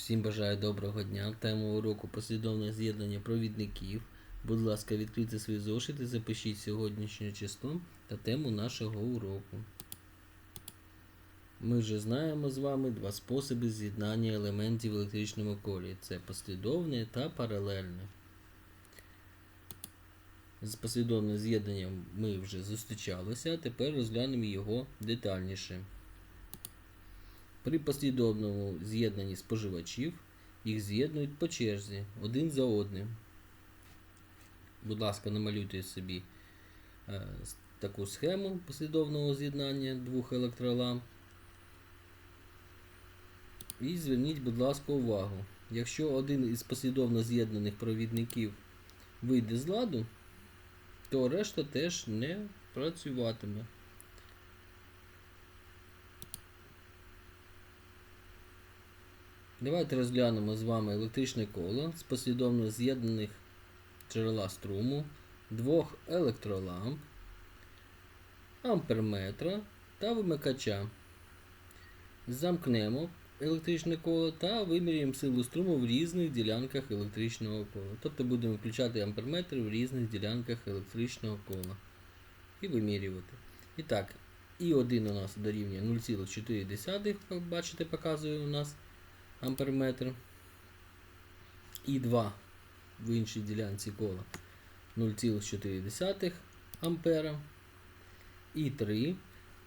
Всім бажаю доброго дня. Тема уроку послідовне з'єднання провідників. Будь ласка, відкрийте свої зошити, запишіть сьогоднішнє число та тему нашого уроку. Ми вже знаємо з вами два способи з'єднання елементів в електричному колі. Це послідовне та паралельне. З послідовним з'єднанням ми вже зустрічалися, а тепер розглянемо його детальніше. При послідовному з'єднанні споживачів їх з'єднують по черзі один за одним. Будь ласка, намалюйте собі е, таку схему послідовного з'єднання двох електроламп. І зверніть, будь ласка, увагу. Якщо один із послідовно з'єднаних провідників вийде з ладу, то решта теж не працюватиме. Давайте розглянемо з вами електричне коло з послідовно з'єднаних джерела струму, двох електроламп, амперметра та вимикача. Замкнемо електричне коло та вимірюємо силу струму в різних ділянках електричного кола. Тобто будемо включати амперметр в різних ділянках електричного кола і вимірювати. І так, І1 у нас дорівнює 0,4, бачите, показує у нас амперметр. І 2 в іншій ділянці кола 0,4 ампера. І 3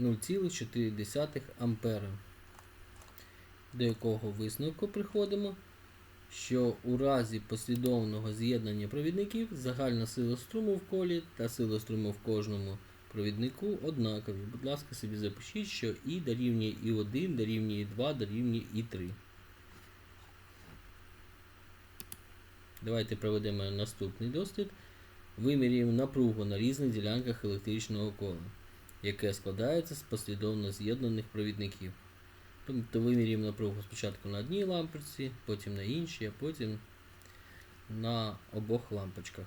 0,4 ампера. До якого висновку приходимо, що у разі послідовного з'єднання провідників загальна сила струму в колі та сила струму в кожному провіднику однакові. Будь ласка, собі запишіть, що І дорівнює І1, дорівнює І2, дорівнює І3. Давайте проведемо наступний дослід. Вимірюємо напругу на різних ділянках електричного кола, яке складається з послідовно з'єднаних провідників. Тобто вимірюємо напругу спочатку на одній лампочці, потім на іншій, а потім на обох лампочках.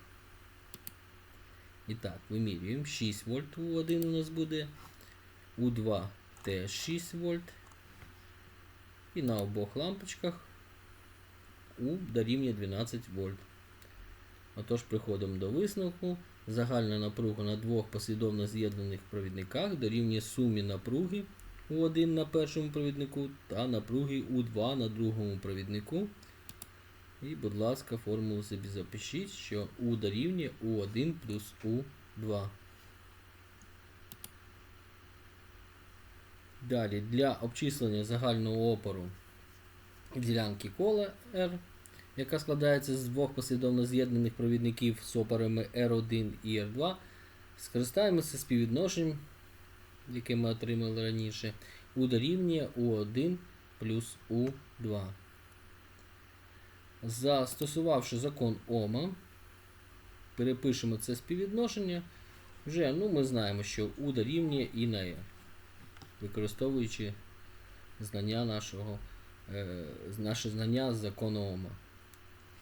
І так, вимірюємо 6 вольт у 1 у нас буде, у 2 теж 6 вольт. І на обох лампочках у дорівнює 12 вольт. Отож, приходимо до висновку. Загальна напруга на двох послідовно з'єднаних провідниках дорівнює сумі напруги У1 на першому провіднику та напруги У2 на другому провіднику. І, будь ласка, формулу собі запишіть, що У дорівнює У1 плюс У2. Далі для обчислення загального опору ділянки кола R, яка складається з двох послідовно з'єднаних провідників з опорами R1 і R2, скористаємося співвідношенням, яке ми отримали раніше, U дорівнює U1 плюс U2. Застосувавши закон Ома, перепишемо це співвідношення. Вже ну, ми знаємо, що U дорівнює І на R, використовуючи знання нашого е, наше знання з закону Ома.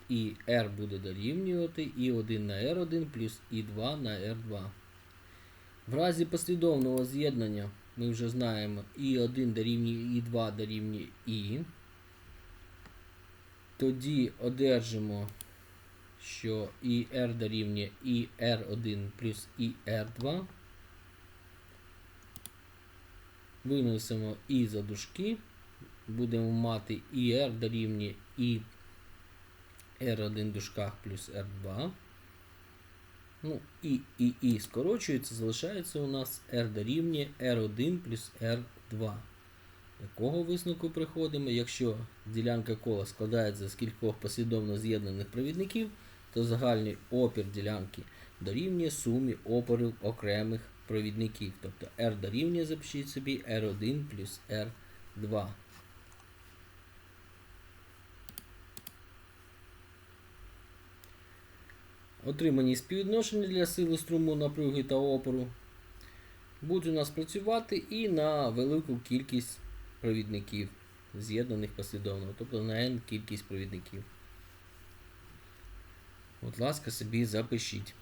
І R буде дорівнювати І1 на R1 плюс І2 на R2. В разі послідовного з'єднання ми вже знаємо І1 дорівнює І2 дорівнює І. Тоді одержимо, що і R дорівнює і R1 плюс і R2. Винесемо І за дужки. Будемо мати і R дорівнює і R1 дужках плюс R2. Ну, і, і, і скорочується, залишається у нас R дорівнює R1 плюс R2. Якого висновку приходимо? Якщо ділянка кола складається з кількох послідовно з'єднаних провідників, то загальний опір ділянки дорівнює сумі опорів окремих провідників. Тобто R дорівнює, запишіть собі R1 плюс R2. Отримані співвідношення для сили струму, напруги та опору будуть у нас працювати і на велику кількість провідників, з'єднаних послідовно, тобто на n кількість провідників. Будь ласка, собі запишіть.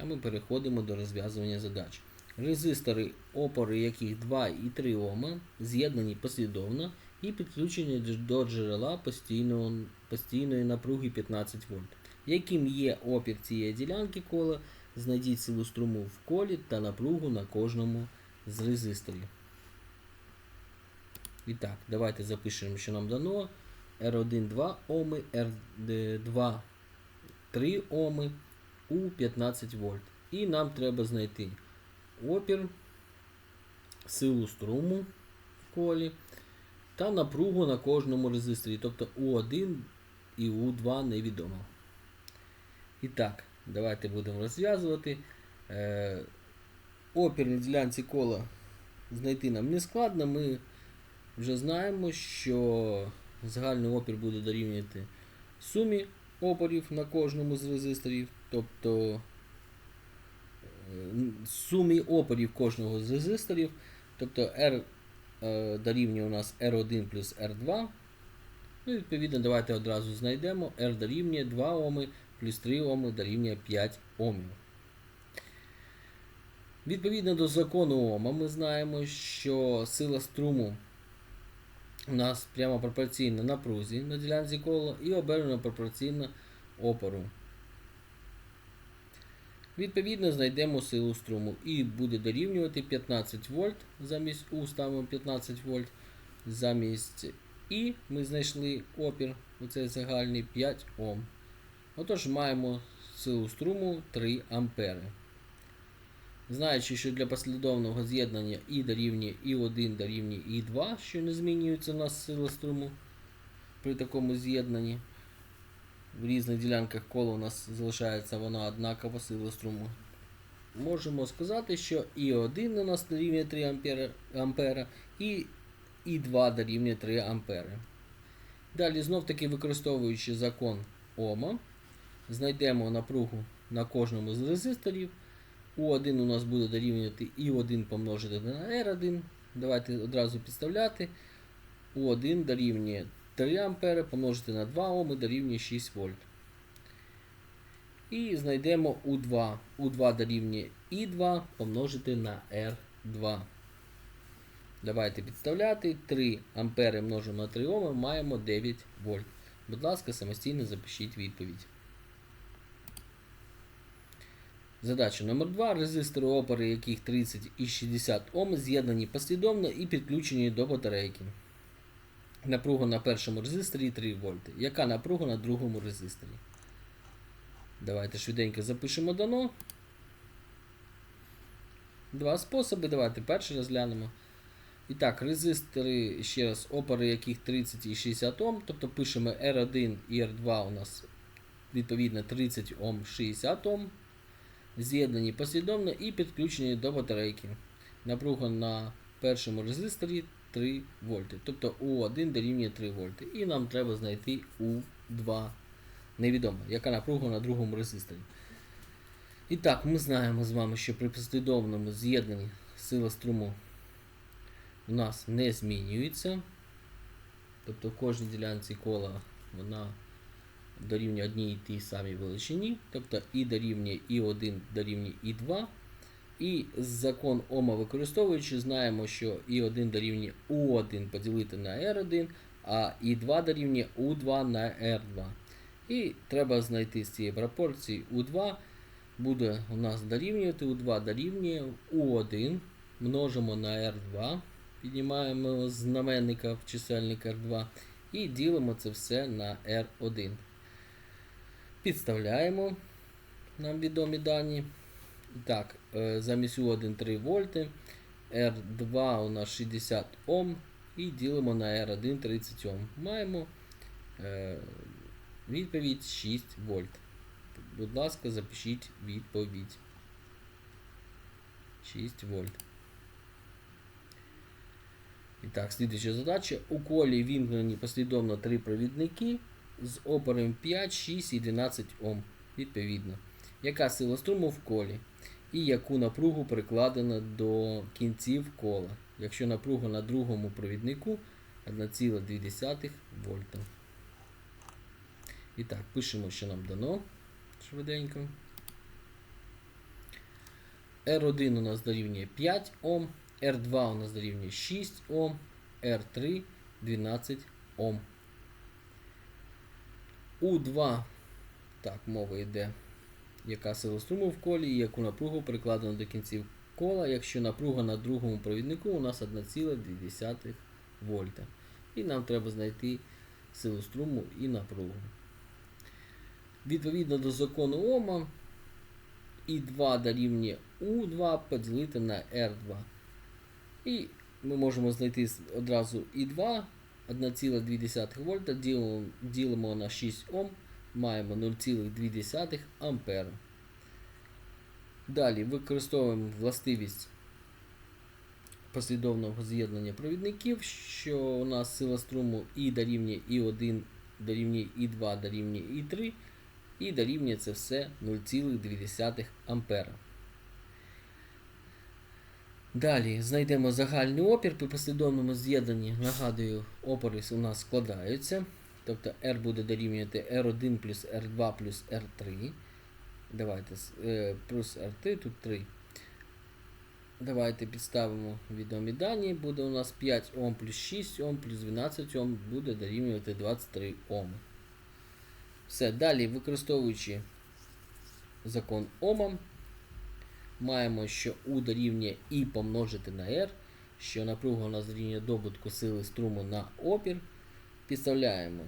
А ми переходимо до розв'язування задач. Резистори, опори яких 2 і 3 Ома, з'єднані послідовно і підключені до джерела постійного, постійної напруги 15 вольт. Яким є опір цієї ділянки кола, знайдіть силу струму в колі та напругу на кожному з резисторів. І так, давайте запишемо, що нам дано. R1 2 Оми, R2 3 Оми у 15 вольт. І нам треба знайти опір, силу струму в колі та напругу на кожному резисторі. Тобто У1 і У2 невідомо. І так, давайте будемо розв'язувати. Е, опір на ділянці кола знайти нам не складно. Ми вже знаємо, що загальний опір буде дорівнювати сумі опорів на кожному з резисторів, тобто е, сумі опорів кожного з резисторів, тобто R дорівнює у нас R1 плюс R2. Ну, відповідно, давайте одразу знайдемо. R дорівнює 2 Оми плюс 3 Оми дорівнює 5 Омів. Відповідно до закону Ома, ми знаємо, що сила струму у нас прямо пропорційна напрузі на ділянці кола і обернено пропорційна опору. Відповідно, знайдемо силу струму і буде дорівнювати 15 вольт замість У ставимо 15 вольт замість І ми знайшли опір, оцей загальний 5 Ом. Отож, маємо силу струму 3 ампери. Знаючи, що для послідовного з'єднання І дорівнює І1 дорівнює І2, що не змінюється у нас сила струму при такому з'єднанні. В різних ділянках кола у нас залишається вона однакова сила струму. Можемо сказати, що І1 у нас дорівнює 3 ампера, ампера і І2 дорівнює 3 ампери. Далі, знов таки використовуючи закон Ома, знайдемо напругу на кожному з резисторів. У1 у нас буде дорівнювати І1 помножити на R1. Давайте одразу підставляти. У1 дорівнює 3 А помножити на 2 Ом і дорівнює 6 вольт. І знайдемо У2. У2 дорівнює І2 помножити на R2. Давайте підставляти. 3 ампери множимо на 3 Ом, маємо 9 вольт. Будь ласка, самостійно запишіть відповідь. Задача номер 2. Резистори опори, яких 30 і 60 Ом, з'єднані послідовно і підключені до батарейки. Напруга на першому резисторі 3 вольти. Яка напруга на другому резисторі? Давайте швиденько запишемо дано. Два способи. Давайте перший розглянемо. І так, резистори, ще раз, опори, яких 30 і 60 Ом. Тобто пишемо R1 і R2 у нас відповідно 30 Ом, 60 Ом. З'єднані послідовно і підключені до батарейки. Напруга на першому резисторі 3 вольти. Тобто У1 дорівнює 3 вольти. І нам треба знайти У2. Невідомо, яка напруга на другому резисторі. І так, ми знаємо з вами, що при послідовному з'єднанні сила струму у нас не змінюється. Тобто в кожній ділянці кола вона дорівнює одній і тій самій величині. Тобто І дорівнює І1 дорівнює І2. І закон Ома використовуючи, знаємо, що І1 дорівнює У1 поділити на R1, а І2 дорівнює У2 на R2. І треба знайти з цієї пропорції У2 буде у нас дорівнювати У2 дорівнює У1 множимо на R2, піднімаємо знаменника в чисельник R2 і ділимо це все на R1. Підставляємо нам відомі дані. Так, е, замість У1 3 вольти, R2 у нас 60 Ом і ділимо на R1 30 Ом. Маємо е, відповідь 6 вольт. Будь ласка, запишіть відповідь. 6 вольт. І так, слідуюча задача. У колі вімкнені послідовно три провідники з опором 5, 6 і 12 Ом. Відповідно. Яка сила струму в колі? І яку напругу прикладено до кінців кола, якщо напруга на другому провіднику 1,2 вольта. І так, пишемо, що нам дано швиденько. R1 у нас дорівнює 5 Ом, R2 у нас дорівнює 6 Ом, R3 12 Ом. У2, так, мова йде, яка сила струму в колі і яку напругу прикладено до кінців кола, якщо напруга на другому провіднику у нас 1,2 вольта. І нам треба знайти силу струму і напругу. Відповідно до закону Ома, І2 дорівнює У2 поділити на R2. І ми можемо знайти одразу І2 1,2 вольта, ділимо, на 6 Ом, маємо 0,2 ампера. Далі використовуємо властивість послідовного з'єднання провідників, що у нас сила струму І дорівнює І1 дорівнює І2 дорівнює І3 і дорівнює це все 0,2 ампера. Далі знайдемо загальний опір при послідовному з'єднанні. Нагадую, опори у нас складаються. Тобто R буде дорівнювати R1 плюс R2 плюс R3. Давайте е, плюс R3, тут 3. Давайте підставимо відомі дані. Буде у нас 5 Ом плюс 6 Ом плюс 12 Ом буде дорівнювати 23 Оми. Все, далі, використовуючи закон Ома, маємо, що U дорівнює І помножити на R, що напруга у нас дорівнює добутку сили струму на опір. Підставляємо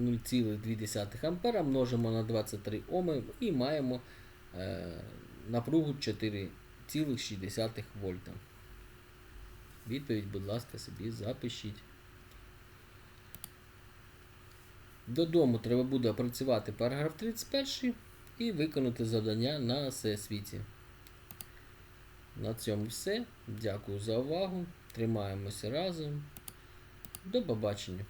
0,2 ампера, множимо на 23 Оми і маємо е, напругу 4,6 вольта. Відповідь, будь ласка, собі запишіть. Додому треба буде опрацювати параграф 31 і виконати завдання на всесвіті. На цьому все. Дякую за увагу. Тримаємося разом. До побачення.